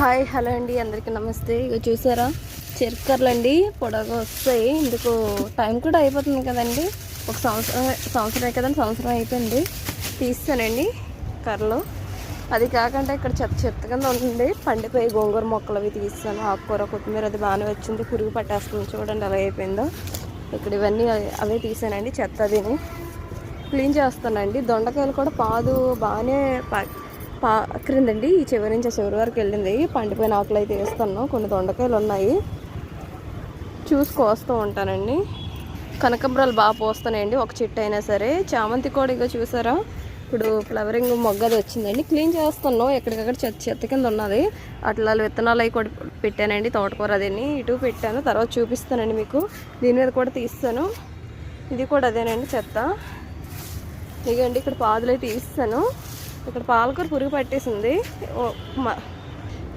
Hi hello అండి. అందరికీ నమస్తే. ఇక చూసారా? చెరుకర్లు అండి పొడవగా వస్తాయి. ఇందుకు టైం కూడా అయిపోతుంది కదండి. ఒక సంవత్సరం సంవత్సరం కదండి సంవత్సరం అయిపోయింది. తీస్తానండి కర్రలు. అది కాకుండా ఇక్కడ చెత్త చెత్త కింద ఉంటుంది. పండిపోయి గోంగూర మొక్కలు అవి తీస్తాను. ఆకుకూర కొత్తిమీర అది బాగానే వచ్చింది. పురుగు పట్టేస్తుంది చూడండి అలా అయిపోయిందో. ఇక్కడ ఇవన్నీ అవే తీసానండి చెత్త అదిని క్లీన్ చేస్తానండి. దొండకాయలు కూడా పాదు బాగానే పా- క్రిందండి ఈ చివరి నుంచి ఆ చివరి వరకు వెళ్ళింది. పండిపోయిన ఆకులు అయితే వేస్తున్నాం కొన్ని దొండకాయలు ఉన్నాయి. చూసి కోస్తూ ఉంటానండి. కనకంబరాలు బాగా పోస్తానండి ఒక చెట్టు అయినా సరే. చామంతి కూడా ఇంకా చూసారా? ఇప్పుడు ఫ్లవరింగ్ మొగ్గది వచ్చిందండి. క్లీన్ చేస్తున్నాం ఎక్కడికక్కడ చెత్త చెత్త కింద ఉన్నది. అట్లా విత్తనాలు అవి కూడా పెట్టానండి. తోటకూర అదేని ఇటు పెట్టాను. తర్వాత చూపిస్తానండి మీకు. దీని మీద కూడా తీస్తాను. ఇది కూడా అదేనండి చెత్త. ఇదిగండి ఇక్కడ పాదులు అయితే తీస్తాను ఇక్కడ పాలకూర పురుగు పట్టేసింది. ఓ, మ-